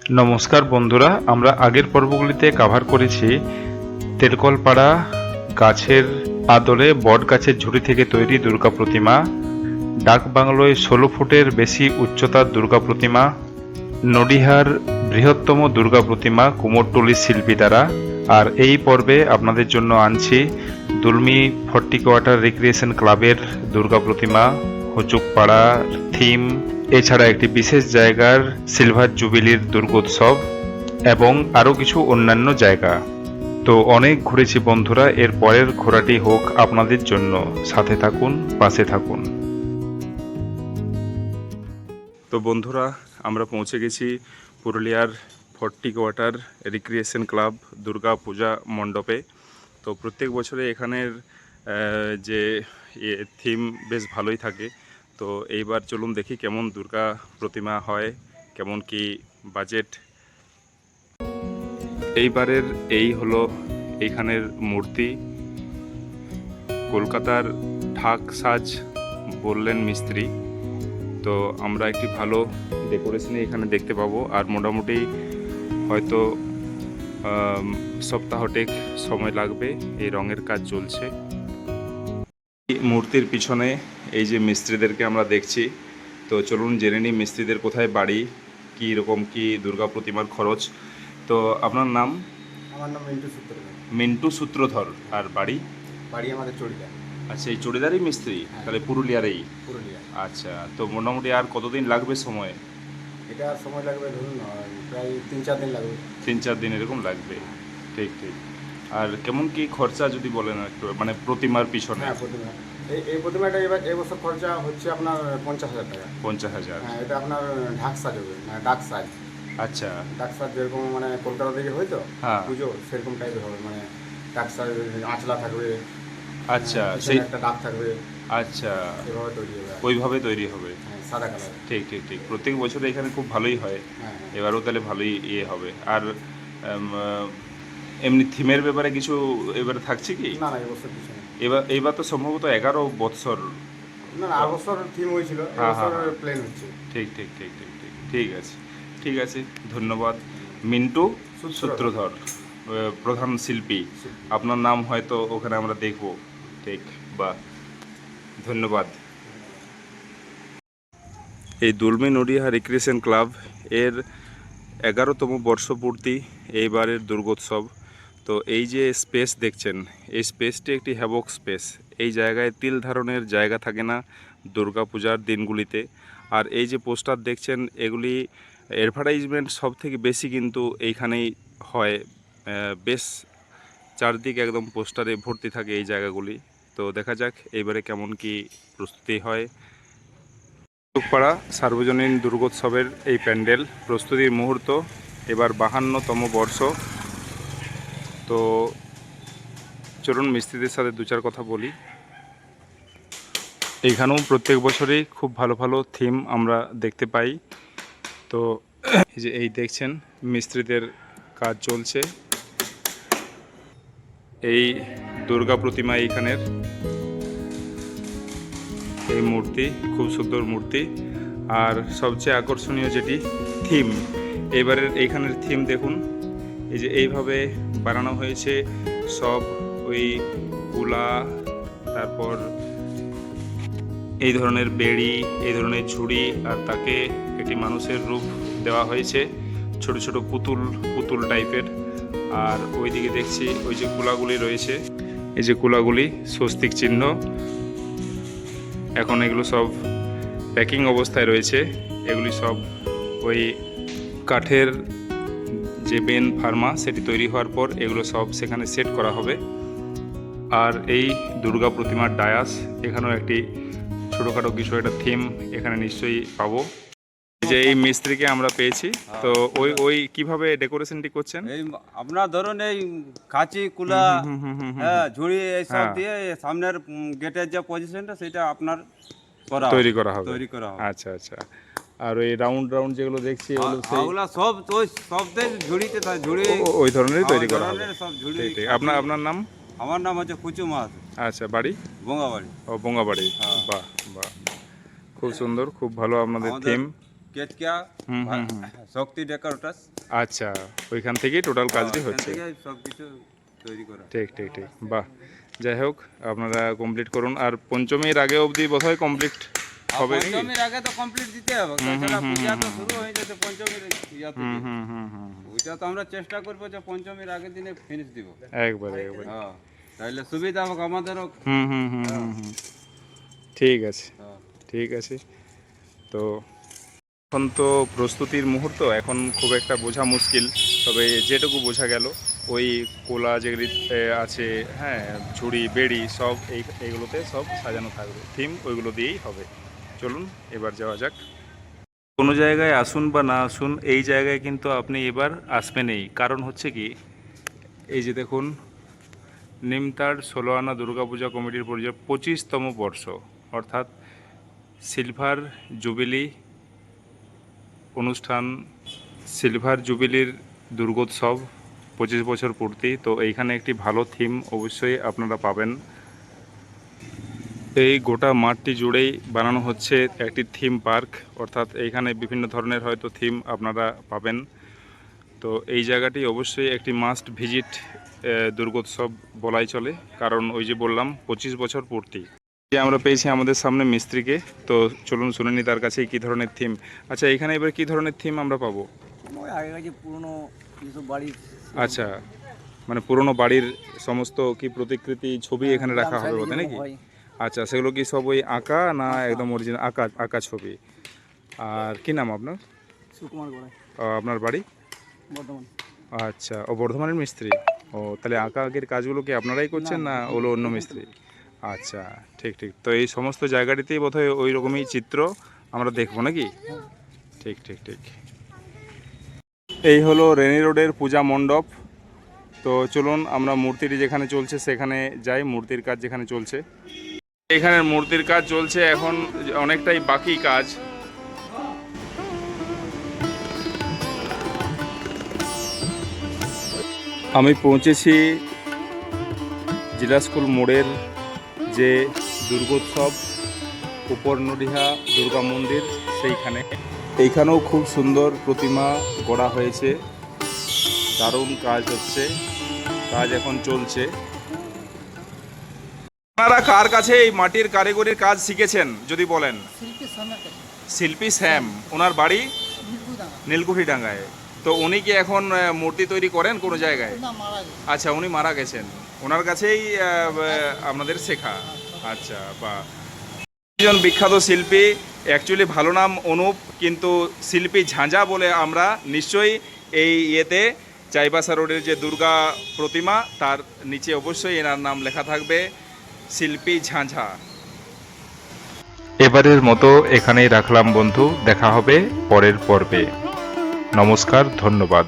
নমস্কার বন্ধুরা, আমরা আগের পর্বগুলিতে কাভার করেছি তেলকলপাড়া গাছের আদলে বট গাছের ঝুড়ি থেকে তৈরি দুর্গা প্রতিমা, ডাক বাংলোয় ষোলো ফুটের বেশি উচ্চতার দুর্গা প্রতিমা, নডিহার বৃহত্তম দুর্গা প্রতিমা কুমোরটুলি শিল্পী দ্বারা। আর এই পর্বে আপনাদের জন্য আনছি দুলমি ফর্টি কোয়ার্টার রিক্রিয়েশন ক্লাবের দুর্গা প্রতিমা। হুচুকপাড়ার থিম, এছাড়া একটি বিশেষ জায়গার সিলভার জুবিলির দুর্গোৎসব এবং আরও কিছু অন্যান্য জায়গা। তো অনেক ঘুরেছি বন্ধুরা, এর পরের ঘোরাটি হোক আপনাদের জন্য। সাথে থাকুন, পাশে থাকুন। তো বন্ধুরা, আমরা পৌঁছে গেছি পুরুলিয়ার forty quarter recreation club Durga Puja মণ্ডপে। তো প্রত্যেক বছরে এখানের যে থিম বেশ ভালোই থাকে। তো এইবার চলুন দেখি কেমন দুর্গা প্রতিমা হয়, কেমন কি বাজেট এইবারের এই হলো এইখানের মূর্তি। কলকাতার ঢাক সাজ বললেন মিস্ত্রি। তো আমরা একটি ভালো ডেকোরেশনে এখানে দেখতে পাবো। আর মোটামুটি হয়তো সপ্তাহটেক সময় লাগবে এই রঙের কাজ চলছে। মূর্তির পিছনে এই যে মিস্ত্রিদেরকে আমরা দেখছি তো চলুন জেনে নিই মিস্ত্রিদের কোথায় বাড়ি কী রকম কি দুর্গা প্রতিমার খরচ। তো আপনার নাম? আমার নাম মিন্টু সূত্র মিন্টু সূত্রধর। আর বাড়ি? বাড়ি আমাদের চড়িদা। আচ্ছা এই চড়িদারই মিস্ত্রি? তাহলে পুরুলিয়ারই? পুরুলিয়া। আচ্ছা তো মোটামুটি আর কতদিন লাগবে সময়? এটা সময় লাগবে ধরুন প্রায় তিন চার দিন লাগবে। তিন চার দিন এরকম লাগবে। ঠিক ঠিক। আর কেমন কি খরচা যদি বলেন একটু মানে প্রতিমার পিছনে? হ্যাঁ প্রতিমা। এই এই প্রতিমাটা এবার এবছর খরচা হচ্ছে আপনার পঞ্চাশ হাজার টাকা। পঞ্চাশ হাজার? হ্যাঁ এটা আপনার ঢাক সাজ হবে মানে ডাক সাজ। আচ্ছা। ডাক সাজ যেরকম মানে কলকাতা থেকে হয় তো হ্যাঁ। পুজো সেরকম টাইপের হবে মানে ডাক সাজ আঁচলা থাকবে আচ্ছা সেই একটা ডাক থাকবে। আচ্ছা। এভাবে তৈরি হবে। ওইভাবে তৈরি হবে? হ্যাঁ সাদা কালার। ঠিক ঠিক ঠিক। প্রত্যেক বছরে এখানে খুব ভালোই হয়। হ্যাঁ হ্যাঁ। এবারও তাহলে ভালোই ইয়ে হবে। আর এমনি থিমের ব্যাপারে কিছু এবারে থাকছে কি? না না এবছর কিছু নেই এবার এইবার তো সম্ভবত এগারো বৎসর। না বছর থিম হয়েছিল হ্যাঁ, এবছর হ্যাঁ, প্লেন হচ্ছে। ঠিক ঠিক ঠিক ঠিক ঠিক ঠিক আছে ঠিক আছে ধন্যবাদ। মিন্টু সূত্রধর। প্রধান শিল্পী। আপনার নাম হয়তো ওখানে আমরা দেখব। ঠিক বা ধন্যবাদ। এই দুলমি নডিহা রিক্রিয়েশন ক্লাব এর এগারোতম বর্ষপূর্তি এইবারের দুর্গোৎসব। তো এই যে স্পেস দেখছেন, এই স্পেসটি একটি হ্যাবক স্পেস। এই জায়গায় তিল ধারণের জায়গা থাকে না দুর্গাপূজার দিনগুলিতে। আর এই যে পোস্টার দেখছেন, এগুলি অ্যাডভার্টাইজমেন্ট সব থেকে বেশি কিন্তু এইখানেই হয়। বেশ চারদিক একদম পোস্টারে ভর্তি থাকে এই জায়গাগুলি। তো দেখা যাক এইবারে কেমন কি প্রস্তুতি হয়। পাড়া সার্বজনীন দুর্গোৎসবের এই প্যান্ডেল প্রস্তুতির মুহূর্ত, এবার বাহান্নতম বর্ষ। তো চলুন মিস্ত্রিদের সাথে দু চার কথা বলি। এইখানেও প্রত্যেক বছরই খুব ভালো ভালো থিম আমরা দেখতে পাই। তো এই যে এই দেখছেন, মিস্ত্রিদের কাজ চলছে। এই দুর্গা প্রতিমা এইখানের। এই মূর্তি, খুব সুন্দর মূর্তি। আর সবচেয়ে আকর্ষণীয় যেটি থিম এবারের এইখানের থিম দেখুন। এই যে এইভাবে বানানো হয়েছে। সব ওই কুলা, তারপর এই ধরনের বেড়ি, এই ধরনের ঝুড়ি, আর তাকে একটি মানুষের রূপ দেওয়া হয়েছে। ছোট ছোট পুতুল পুতুল টাইপের। আর ওইদিকে দেখছি ওই যে কুলাগুলি রয়েছে। এই যে কুলাগুলি, স্বস্তিক চিহ্ন। এখন এগুলো সব প্যাকিং অবস্থায় রয়েছে। এগুলি সব ওই কাঠের যে বেন ফার্মা সেটি তৈরি হওয়ার পর এগুলো সব সেখানে সেট করা হবে। আর এই দুর্গা প্রতিমার ডায়াস এখানেও একটি ছোটোখাটো কিছু একটা থিম এখানে নিশ্চয়ই পাবো। যে এই মিস্ত্রিকে আমরা পেয়েছি তো ওই ওই কীভাবে ডেকোরেশনটি করছেন? এই আপনার ধরুন এই কাঁচি কুলা হ্যাঁ ঝুড়ি এইসব হ্যাঁ। দিয়ে সামনের গেটের যে পজিশনটা সেটা আপনার তৈরি করা হবে। তৈরি করা হবে। আচ্ছা আচ্ছা। আর ওই রাউন্ড রাউন্ড যেগুলো দেখছি এগুলো ওগুলা সব ওই সবটাই ঝুড়িতে ঝুড়ি ওই ধরনেরই তৈরি করা হবে। সব ঝুড়ি ঠিক ঠিক। আপনার আপনার নাম? আমার নাম হচ্ছে কুচু মাহাত। আচ্ছা বাড়ি? বঙ্গাবাড়ি। ও বঙ্গাবাড়ি। হ্যাঁ। বাহ বাহ। খুব সুন্দর খুব ভালো আপনাদের থিম হুম। শক্তি ডেকোরেটার্স। আচ্ছা ওইখান থেকেই টোটাল কাজটি হচ্ছে। সব কিছু তৈরি করা। ঠিক ঠিক ঠিক। বাহ। যাই হোক আপনারা কমপ্লিট করুন। আর পঞ্চমীর আগে অবধি বোধহয় কমপ্লিট হবে নাকি পঞ্চমীর আগে তো কমপ্লিট দিতে হবে। তাছাড়া পূজা তো শুরু হয়ে যাচ্ছে পঞ্চমীর থেকে। হুম হুম হুম হুম ওইটা তো আমরা চেষ্টা করব যে পঞ্চমীর আগের দিনে ফিনিশ দিব। একবারে একবারে। হ্যাঁ তাইলে সুবিধা হোক আমাদেরও। হুম হুম হুম হুম হুম। ঠিক আছে। হ্যাঁ। ঠিক আছে। তো এখন তো প্রস্তুতির মুহূর্ত এখন খুব একটা বোঝা মুশকিল। তবে যেটুকু বোঝা গেল ওই কোলা যেগুলি আছে হ্যাঁ ঝুড়ি বেড়ি সব এই এইগুলোতে সব সাজানো থাকবে। থিম ওইগুলো দিয়েই হবে। চলুন, এবার যাওয়া যাক। কোনো জায়গায় আসুন বা না আসুন, এই জায়গায় কিন্তু আপনি এবার আসবেনই কারণ হচ্ছে কি, এই যে দেখুন, নিমতার ষোলো আনা দুর্গাপূজা কমিটির পরিচয় পঁচিশতম বর্ষ, অর্থাৎ সিলভার জুবিলি অনুষ্ঠান, সিলভার জুবিলির দুর্গোৎসব পঁচিশ বছর পূর্তি। তো এইখানে একটি ভালো থিম অবশ্যই আপনারা পাবেন। এই গোটা মাঠটি জুড়েই বানানো হচ্ছে একটি থিম পার্ক অর্থাৎ এইখানে বিভিন্ন ধরনের হয়তো থিম আপনারা পাবেন। তো এই জায়গাটি অবশ্যই একটি মাস্ট ভিজিট দুর্গোৎসব বলাই চলে। কারণ ওই যে বললাম পঁচিশ বছর পূর্তি। যে আমরা পেয়েছি আমাদের সামনে মিস্ত্রিকে তো চলুন শুনে নি তার কাছে কি ধরনের থিম আচ্ছা এখানে এবার কি ধরনের থিম আমরা পাবো? ওই আগেকার যে পুরনো যেসব বাড়ির আচ্ছা মানে পুরনো বাড়ির সমস্ত কি প্রতিকৃতি ছবি এখানে রাখা হবে বলতে নাকি? হয়। আচ্ছা সেগুলো কি সব ওই আঁকা না একদম অরিজিনাল আঁকা আঁকা ছবি? আর কি নাম আপনার? সুকুমার গড়াই। আপনার বাড়ি? বর্ধমান। আচ্ছা ও বর্ধমানের মিস্ত্রি? ও তাহলে আঁকা আঁকির কাজগুলো কি আপনারাই করছেন না ওগুলো অন্য মিস্ত্রি? আচ্ছা ঠিক ঠিক। তো এই সমস্ত জায়গাটিতেই বোধহয় ওই রকমই চিত্র আমরা দেখব নাকি? ঠিক ঠিক ঠিক। এই হলো রেনি রোডের পূজা মণ্ডপ। তো চলুন আমরা মূর্তিটি যেখানে চলছে সেখানে যাই মূর্তির কাজ যেখানে চলছে। এখানে মূর্তির কাজ চলছে, এখন অনেকটাই বাকি কাজ। আমি পৌঁছেছি জিলা স্কুল মোড়ের যে দুর্গোৎসব উপর নডিহা দুর্গা মন্দির সেইখানে। এইখানেও খুব সুন্দর প্রতিমা গড়া হয়েছে। দারুণ কাজ হচ্ছে, কাজ এখন চলছে। আপনারা কার কাছে এই মাটির কারিগরির কাজ শিখেছেন যদি বলেন? শিল্পী শ্যাম ওনার বাড়ি? নীলকুঠি ডাঙ্গায় তো উনি কি এখন মূর্তি তৈরি করেন কোনো জায়গায়? আচ্ছা উনি মারা গেছেন। ওনার কাছেই আপনাদের শেখা। আচ্ছা বা একজন বিখ্যাত শিল্পী অ্যাকচুয়ালি ভালো নাম অনুপ কিন্তু শিল্পী ঝাঁঝা বলে আমরা নিশ্চয়ই এই ইয়েতে চাইবাসা রোডের যে দুর্গা প্রতিমা তার নিচে অবশ্যই এনার নাম লেখা থাকবে। শিল্পী ঝাঁঝা। এবারের মতো এখানেই রাখলাম বন্ধু দেখা হবে পরের পর্বে। নমস্কার ধন্যবাদ।